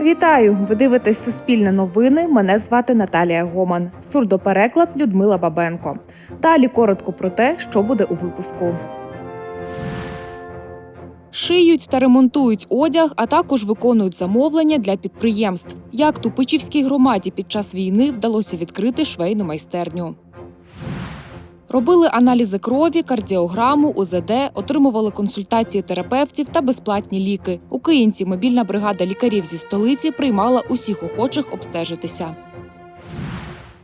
Вітаю! Ви дивитесь Суспільне новини. Мене звати Наталія Гоман. Сурдопереклад Людмила Бабенко. Далі коротко про те, що буде у випуску. Шиють та ремонтують одяг, а також виконують замовлення для підприємств. Як Тупичівській громаді під час війни вдалося відкрити швейну майстерню. Робили аналізи крові, кардіограму, УЗД, отримували консультації терапевтів та безплатні ліки. У Київці мобільна бригада лікарів зі столиці приймала усіх охочих обстежитися.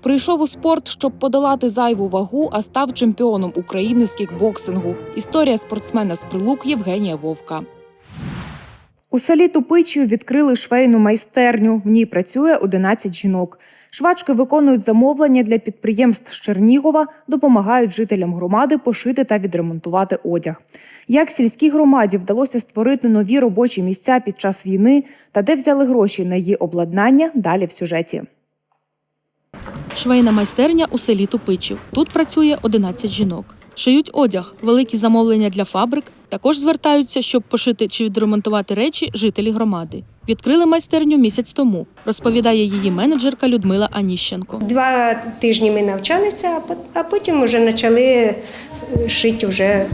Прийшов у спорт, щоб подолати зайву вагу, а став чемпіоном України з кікбоксингу. Історія спортсмена з прилук Євгенія Вовка. У селі Тупичів відкрили швейну майстерню. В ній працює 11 жінок. Швачки виконують замовлення для підприємств з Чернігова, допомагають жителям громади пошити та відремонтувати одяг. Як сільській громаді вдалося створити нові робочі місця під час війни та де взяли гроші на її обладнання, далі в сюжеті. Швейна майстерня у селі Тупичів. Тут працює 11 жінок. Шиють одяг, великі замовлення для фабрик. Також звертаються, щоб пошити чи відремонтувати речі жителі громади. Відкрили майстерню місяць тому, розповідає її менеджерка Людмила Аніщенко. Два тижні ми навчалися, а потім вже почали е, шити вже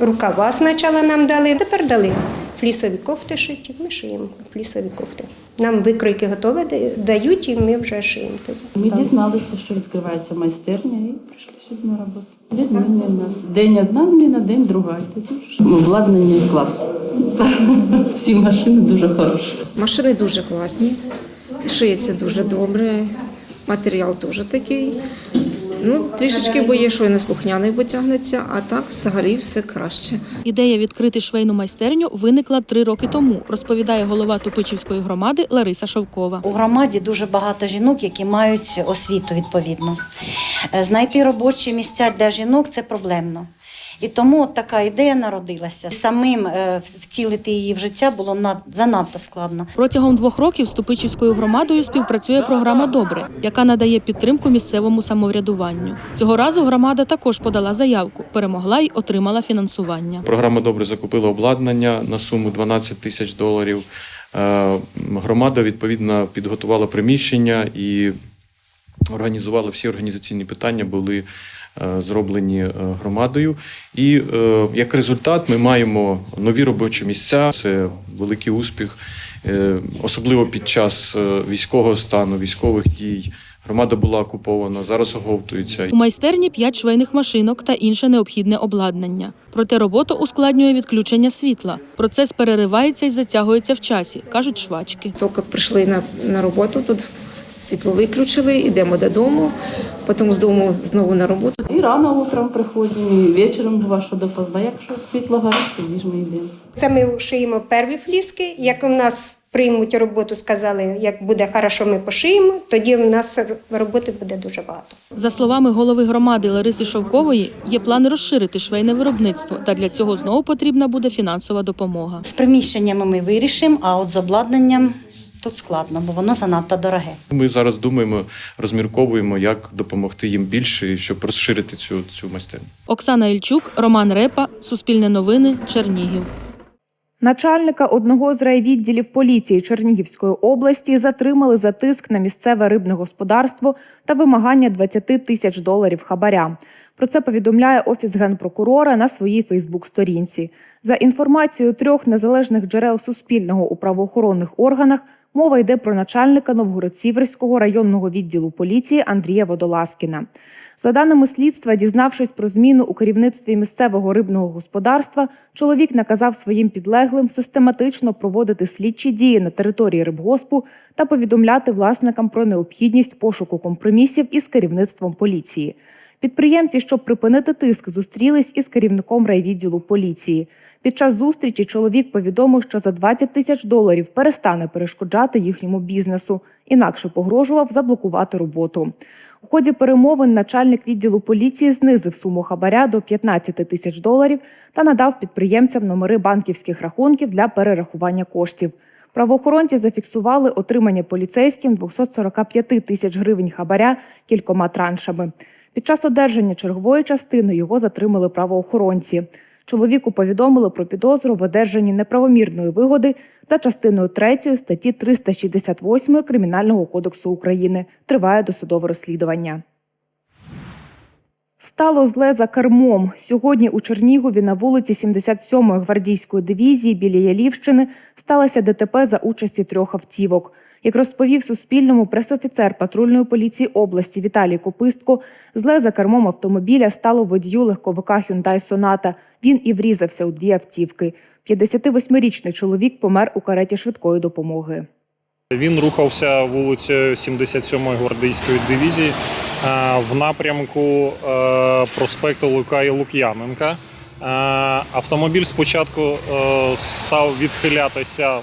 рукава спочатку нам дали. Тепер дали флісові кофти шиті. Ми шиємо флісові кофти. Нам викройки готові дають, і ми вже шиємо тоді. Ми дізналися, що відкривається майстерня, і прийшли сюди на роботу. Дві зміни в нас. День одна зміна, день друга. Вже обладнання клас. Всі машини дуже хороші. Машини дуже класні, шиється дуже добре, матеріал теж такий. Ну, трішечки боє, що і неслухняний бо тягнеться, а так взагалі все краще. Ідея відкрити швейну майстерню виникла три роки тому, розповідає голова Тупичівської громади Лариса Шовкова. У громаді дуже багато жінок, які мають освіту відповідно. Е, Знайти робочі місця для жінок це проблемно. І тому от така ідея народилася. Самим е, втілити її в життя було над- занадто складно. Протягом двох років з Тупичівською громадою співпрацює програма Добре, яка надає підтримку місцевому самоврядуванню. Цього разу громада також подала заявку, перемогла й отримала фінансування. Програма добре закупила обладнання на суму 12 тисяч доларів. Е, Громада відповідно підготувала приміщення і організувала всі організаційні питання були зроблені е, громадою. І е, як результат ми маємо нові робочі місця. Це великий успіх, Е, особливо під час е, військового стану, військових дій. Громада була окупована, зараз оговтується. У майстерні п'ять швейних машинок та інше необхідне обладнання. Проте роботу ускладнює відключення світла. Процес переривається і затягується в часі, кажуть швачки. Тільки прийшли на, на роботу, тут світло виключили, йдемо додому, потім з дому знову на роботу. І рано утром приходимо, і вечором бува, що допоздна. Якщо світло горить, тоді ж ми йдемо. Це ми шиємо перві фліски. Як у нас приймуть роботу, сказали, як буде хорошо, ми пошиємо, тоді в нас роботи буде дуже багато. За словами голови громади Лариси Шовкової, є план розширити швейне виробництво, та для цього знову потрібна буде фінансова допомога. З приміщеннями ми вирішимо, а от з обладнанням тут складно, бо воно занадто дороге. Ми зараз думаємо, розмірковуємо, як допомогти їм більше, щоб розширити цю, цю майстерню. Оксана Ільчук, Роман Репа, Суспільне новини, Чернігів. Начальника одного з райвідділів поліції Чернігівської області затримали за тиск на місцеве рибне господарство та вимагання 20 тисяч доларів хабаря. Про це повідомляє офіс генпрокурора на своїй Фейсбук-сторінці. За інформацією трьох незалежних джерел Суспільного у правоохоронних органах, мова йде про начальника Новгород-Сіверського районного відділу поліції Андрія Водоласкіна. За даними слідства, дізнавшись про зміну у керівництві місцевого рибного господарства, чоловік наказав своїм підлеглим систематично проводити слідчі дії на території рибгоспу та повідомляти власникам про необхідність пошуку компромісів із керівництвом поліції. Підприємці, щоб припинити тиск, зустрілись із керівником райвідділу поліції. Під час зустрічі чоловік повідомив, що за 20 тисяч доларів перестане перешкоджати їхньому бізнесу, інакше погрожував заблокувати роботу. У ході перемовин начальник відділу поліції знизив суму хабаря до 15 тисяч доларів та надав підприємцям номери банківських рахунків для перерахування коштів. Правоохоронці зафіксували отримання поліцейським 245 тисяч гривень хабаря кількома траншами. Під час одержання чергової частини його затримали правоохоронці. Чоловіку повідомили про підозру в одержанні неправомірної вигоди за частиною 3 статті 368 Кримінального кодексу України. Триває досудове розслідування. Стало зле за кермом. Сьогодні у Чернігові на вулиці 77-ї гвардійської дивізії біля Ялівщини сталося ДТП за участі трьох автівок. Як розповів Суспільному пресофіцер патрульної поліції області Віталій Копистко, зле за кермом автомобіля стало водію легковика Hyundai Sonata. Він і врізався у дві автівки. 58-річний чоловік помер у кареті швидкої допомоги. Він рухався вулицею 77-ї гвардійської дивізії е, в напрямку е, проспекту Лука і Лук'яненка. Е, Автомобіль спочатку став відхилятися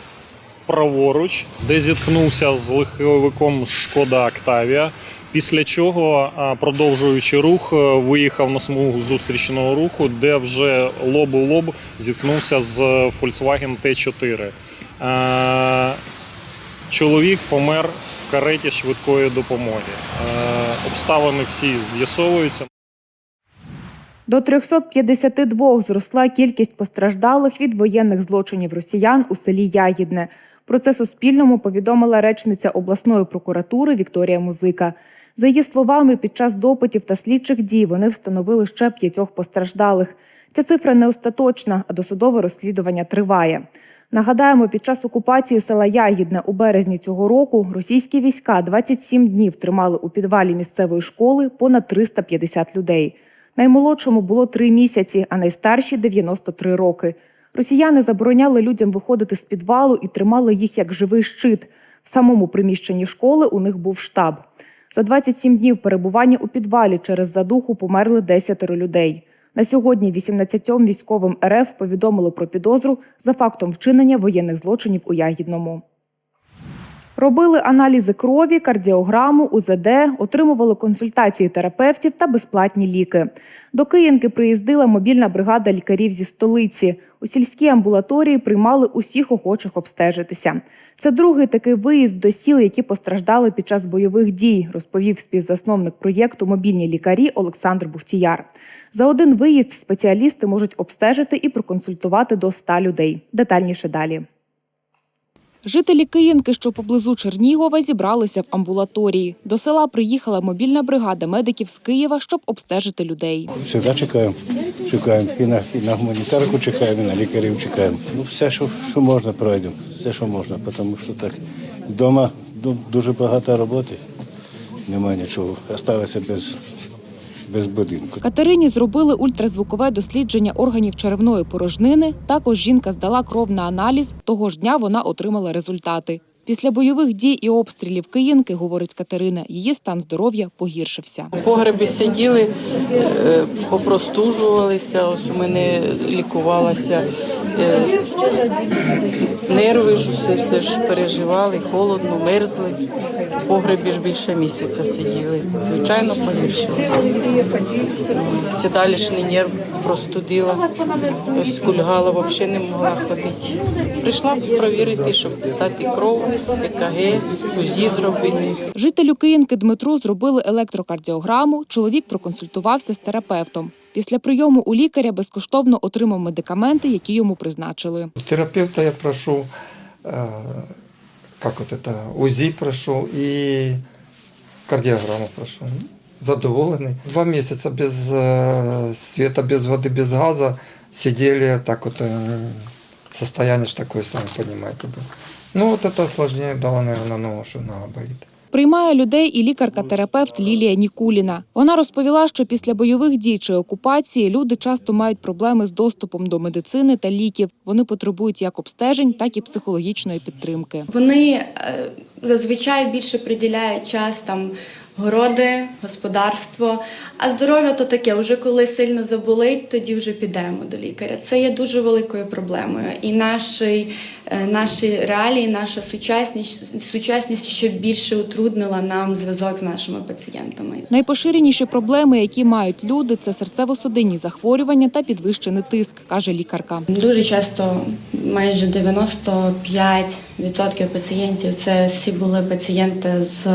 праворуч, де зіткнувся з легковиком Шкода Октавія. Після чого, продовжуючи рух, е, виїхав на смугу зустрічного руху, де вже лоб у лоб зіткнувся з Volkswagen T4. Е, Чоловік помер в кареті швидкої допомоги. Е, Обставини всі з'ясовуються. До 352 зросла кількість постраждалих від воєнних злочинів росіян у селі Ягідне. Про це Суспільному повідомила речниця обласної прокуратури Вікторія Музика. За її словами, під час допитів та слідчих дій вони встановили ще п'ятьох постраждалих. Ця цифра не остаточна, а досудове розслідування триває. Нагадаємо, під час окупації села Ягідне у березні цього року російські війська 27 днів тримали у підвалі місцевої школи понад 350 людей. Наймолодшому було три місяці, а найстарші 93 роки. Росіяни забороняли людям виходити з підвалу і тримали їх як живий щит. В самому приміщенні школи у них був штаб. За 27 днів перебування у підвалі через задуху померли 10 людей. На сьогодні 18 військовим РФ повідомили про підозру за фактом вчинення воєнних злочинів у Ягідному. Робили аналізи крові, кардіограму, УЗД, отримували консультації терапевтів та безплатні ліки. До Київки приїздила мобільна бригада лікарів зі столиці. У сільській амбулаторії приймали усіх охочих обстежитися. Це другий такий виїзд до сіл, які постраждали під час бойових дій, розповів співзасновник проєкту Мобільні лікарі Олександр Бухтіяр. За один виїзд спеціалісти можуть обстежити і проконсультувати до 100 людей. Детальніше далі. Жителі Київки, що поблизу Чернігова, зібралися в амбулаторії. До села приїхала мобільна бригада медиків з Києва, щоб обстежити людей. Всегда чекаємо. Чекаємо. І на, і на гуманітарку чекаємо, і на лікарів чекаємо. Ну, все, що, що можна, пройдемо. Все, що можна, тому що так вдома дуже багато роботи. Немає нічого. Осталося без, без будинку. Катерині зробили ультразвукове дослідження органів черевної порожнини. Також жінка здала кров на аналіз. Того ж дня вона отримала результати. Після бойових дій і обстрілів Київки, говорить Катерина, її стан здоров'я погіршився. В погребі сиділи, е, попростужувалися, ось у мене лікувалася е, нерви ж все, все ж переживали, холодно, мерзли. В погребі ж більше місяця сиділи. Звичайно, погіршилося. Сідалішний нерв простудила, ось кульгала, взагалі не могла ходити. Прийшла провірити, щоб здати кров, ЕКГ, УЗІ зробити. Жителю Київки Дмитру зробили електрокардіограму. Чоловік проконсультувався з терапевтом. Після прийому у лікаря безкоштовно отримав медикаменти, які йому призначили. Терапевта я прошел, э, как вот это, УЗИ прошел и кардиограмму прошел. Задоволенный. Два месяца без э, света, без воды, без газа сидели, так вот, э, состояние ж такое, сами понимаете. было. Ну от це осложнення дало, наверное, ногу, що нога болит. Приймає людей і лікарка-терапевт Лілія Нікуліна. Вона розповіла, що після бойових дій чи окупації люди часто мають проблеми з доступом до медицини та ліків. Вони потребують як обстежень, так і психологічної підтримки. Вони е, зазвичай більше приділяють час там городи, господарство. А здоров'я то таке, вже коли сильно заболить, тоді вже підемо до лікаря. Це є дуже великою проблемою. І наші, е, наші реалії, наша сучасність, сучасність ще більше утруднила нам зв'язок з нашими пацієнтами. Найпоширеніші проблеми, які мають люди, це серцево-судинні захворювання та підвищений тиск, каже лікарка. Дуже часто, майже 95% пацієнтів це всі були пацієнти з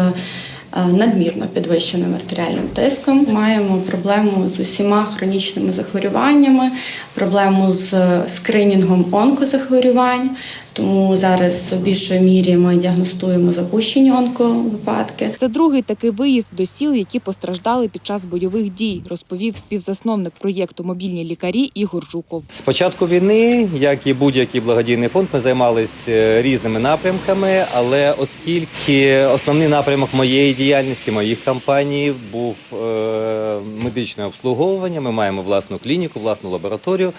надмірно підвищеним артеріальним тиском. Маємо проблему з усіма хронічними захворюваннями, проблему з скринінгом онкозахворювань. Тому зараз в більшій мірі ми діагностуємо запущені онковипадки. Це другий такий виїзд до сіл, які постраждали під час бойових дій, розповів співзасновник проєкту Мобільні лікарі Ігор Жуков. З початку війни, як і будь-який благодійний фонд, ми займалися різними напрямками. Але оскільки основний напрямок моєї діяльності, моїх кампаній був е, медичне обслуговування, ми маємо власну клініку, власну лабораторію.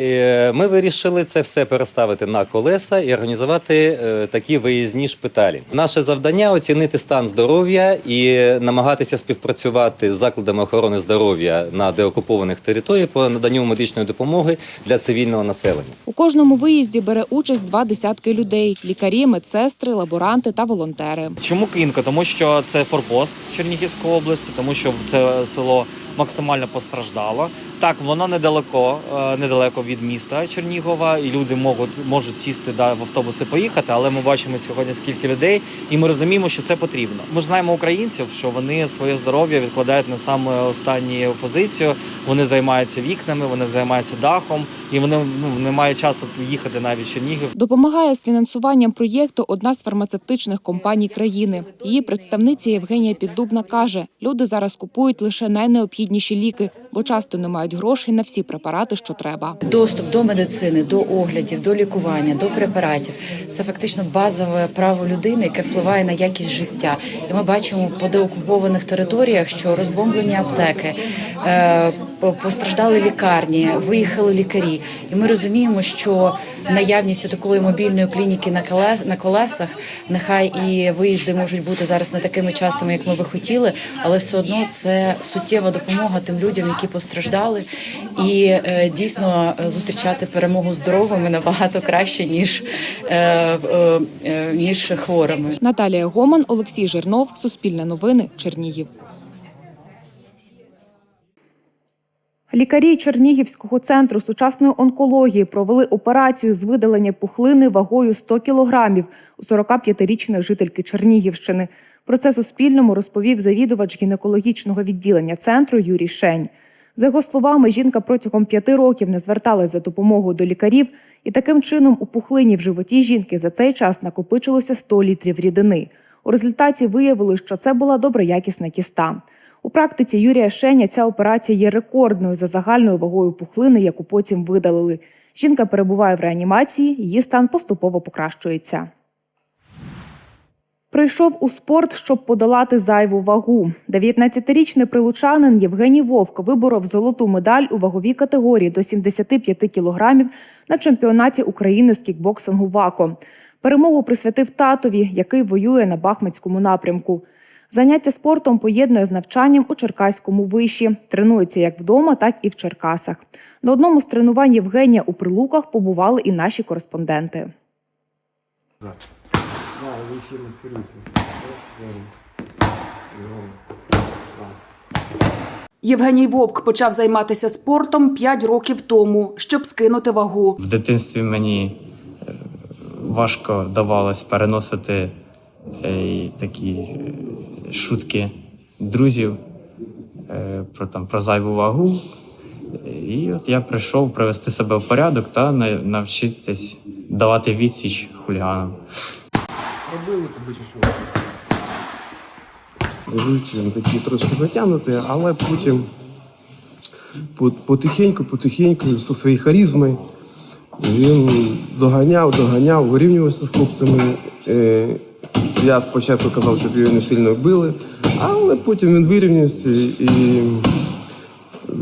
Е, Ми вирішили це все переставити на колеса і організувати е, такі виїзні шпиталі. Наше завдання оцінити стан здоров'я і намагатися співпрацювати з закладами охорони здоров'я на деокупованих територіях по наданню медичної допомоги для цивільного населення. У кожному виїзді бере участь два десятки людей: лікарі, медсестри, лаборанти та волонтери. Чому Кинка? Тому що це форпост Чернігівської області, тому що це село максимально постраждало. Так, воно недалеко, е, недалеко від міста Чернігова, і люди можуть, можуть сісти да, в автобус і поїхати, але ми бачимо сьогодні скільки людей, і ми розуміємо, що це потрібно. Ми ж знаємо українців, що вони своє здоров'я відкладають на саме останню позицію. Вони займаються вікнами, вони займаються дахом, і вони ну, не мають часу їхати навіть Чернігів. Допомагає з фінансуванням проєкту одна з фармацевтичних компаній країни. Її представниця Євгенія Піддубна каже: люди зараз купують лише найнеобхідніші ліки, бо часто не мають грошей на всі препарати, що треба. Доступ до медицини, до оглядів, до лікування, до препаратів це фактично базове право людини, яке впливає на якість життя. І ми бачимо по деокупованих територіях, що розбомблені аптеки, е, постраждали лікарні, виїхали лікарі. І ми розуміємо, що наявністю такої мобільної клініки на коле- колесах, нехай і виїзди можуть бути зараз не такими частими, як ми би хотіли, але все одно це суттєва допомога тим людям, які постраждали, і е, дійсно е, зустрічати перемогу здоровими набагато краще ніж, е, е, е, ніж хворими. Наталія Гоман, Олексій Жирнов, Суспільне новини, Чернігів. Лікарі Чернігівського центру сучасної онкології провели операцію з видалення пухлини вагою 100 кілограмів у 45-річної жительки Чернігівщини. Про це Суспільному розповів завідувач гінекологічного відділення центру Юрій Шень. За його словами, жінка протягом п'яти років не зверталась за допомогою до лікарів, і таким чином у пухлині в животі жінки за цей час накопичилося 100 літрів рідини. У результаті виявили, що це була доброякісна кіста. У практиці Юрія Шеня ця операція є рекордною за загальною вагою пухлини, яку потім видалили. Жінка перебуває в реанімації, її стан поступово покращується. Прийшов у спорт, щоб подолати зайву вагу. 19-річний прилучанин Євгеній Вовк виборов золоту медаль у ваговій категорії до 75 кілограмів на чемпіонаті України з кікбоксингу ВАКО. Перемогу присвятив татові, який воює на Бахмутському напрямку. Заняття спортом поєднує з навчанням у Черкаському виші. Тренується як вдома, так і в Черкасах. На одному з тренувань Євгенія у Прилуках побували і наші кореспонденти. Євгеній Вовк почав займатися спортом 5 років тому, щоб скинути вагу. В дитинстві мені е, важко давалось переносити е, такі е, шутки друзів про, там, про зайву вагу. І от я прийшов привести себе в порядок та навчитись давати відсіч хуліганам. Робили тобі чи що? Дивлюсь, він такий трошки затягнутий, але потім потихеньку, потихеньку, зі своєю харизмою, він доганяв, доганяв, вирівнювався з хлопцями. Е, Я спочатку казав, щоб його не сильно били, але потім він вирівнявся і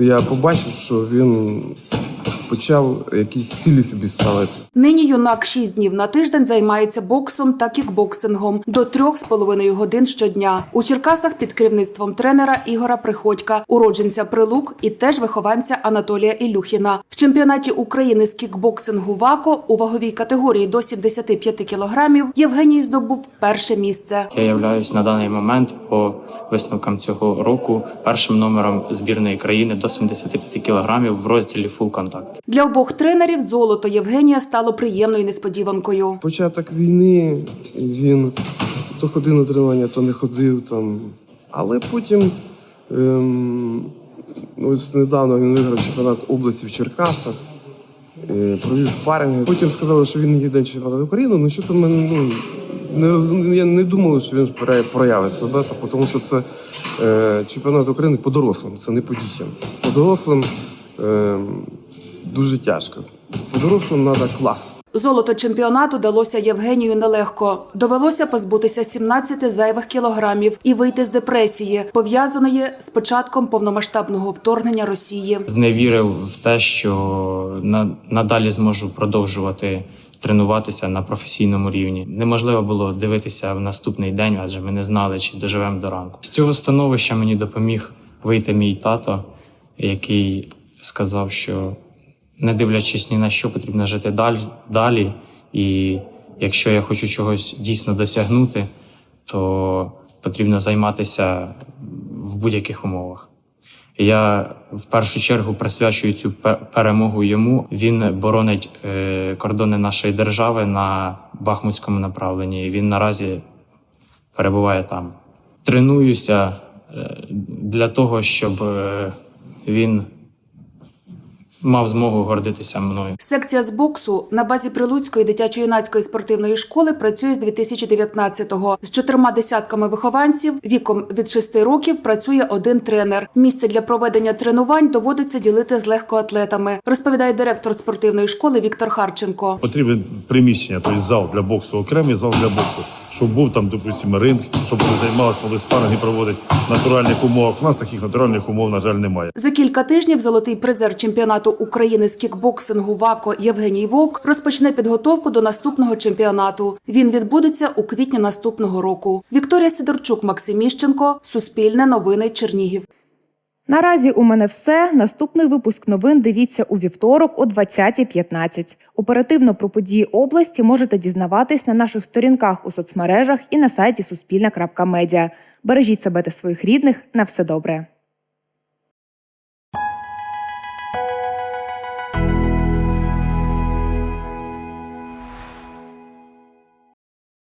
я побачив, що він почав якісь цілі собі ставити. Нині юнак 6 днів на тиждень займається боксом та кікбоксингом до трьох з половиною годин щодня. У Черкасах під керівництвом тренера Ігора Приходька, уродженця Прилук і теж вихованця Анатолія Ілюхіна. В чемпіонаті України з кікбоксингу ВАКО у ваговій категорії до 75 кілограмів Євгеній здобув перше місце. Я являюсь на даний момент по висновкам цього року першим номером збірної країни до 75 кілограмів в розділі Full Contact. Для обох тренерів золото Євгенія стало приємною несподіванкою. Початок війни він то ходив на тренування, то не ходив там. Але потім ем, ось недавно він виграв чемпіонат області в Черкасах, е, провів спаринги. Потім сказали, що він їде на чемпіонат України. Ну що то ми ну, не, я не думали, що він проя- проявить себе, тому що це е, чемпіонат України по дорослим, це не по дітям. По дорослим е, дуже тяжко. По дорослим треба клас. Золото чемпіонату далося Євгенію нелегко. Довелося позбутися 17 зайвих кілограмів і вийти з депресії, пов'язаної з початком повномасштабного вторгнення Росії. Зневірив в те, що на, надалі зможу продовжувати тренуватися на професійному рівні. Неможливо було дивитися в наступний день, адже ми не знали, чи доживемо до ранку. З цього становища мені допоміг вийти мій тато, який сказав, що не дивлячись ні на що, потрібно жити далі, далі. І якщо я хочу чогось дійсно досягнути, то потрібно займатися в будь-яких умовах. Я в першу чергу присвячую цю пе- перемогу йому. Він боронить е, кордони нашої держави на Бахмутському направленні. Він наразі перебуває там. Тренуюся е, для того, щоб е, він мав змогу гордитися мною. Секція з боксу на базі Прилуцької дитячо-юнацької спортивної школи працює з 2019-го. З чотирма десятками вихованців віком від 6 років працює один тренер. Місце для проведення тренувань доводиться ділити з легкоатлетами, розповідає директор спортивної школи Віктор Харченко. Потрібне приміщення, тобто зал для боксу, окремий зал для боксу, щоб був там, допустимо, ринг, щоб вони займалися, могли спаринги проводити в натуральних умовах. У нас таких натуральних умов, на жаль, немає. За кілька тижнів золотий призер чемпіонату України з кікбоксингу ВАКО Євгеній Вовк розпочне підготовку до наступного чемпіонату. Він відбудеться у квітні наступного року. Вікторія Сидорчук, Максим Іщенко, Суспільне новини Чернігів. Наразі у мене все. Наступний випуск новин дивіться у вівторок о 20.15. Оперативно про події області можете дізнаватись на наших сторінках у соцмережах і на сайті Суспільна.Медіа. Бережіть себе та своїх рідних. На все добре.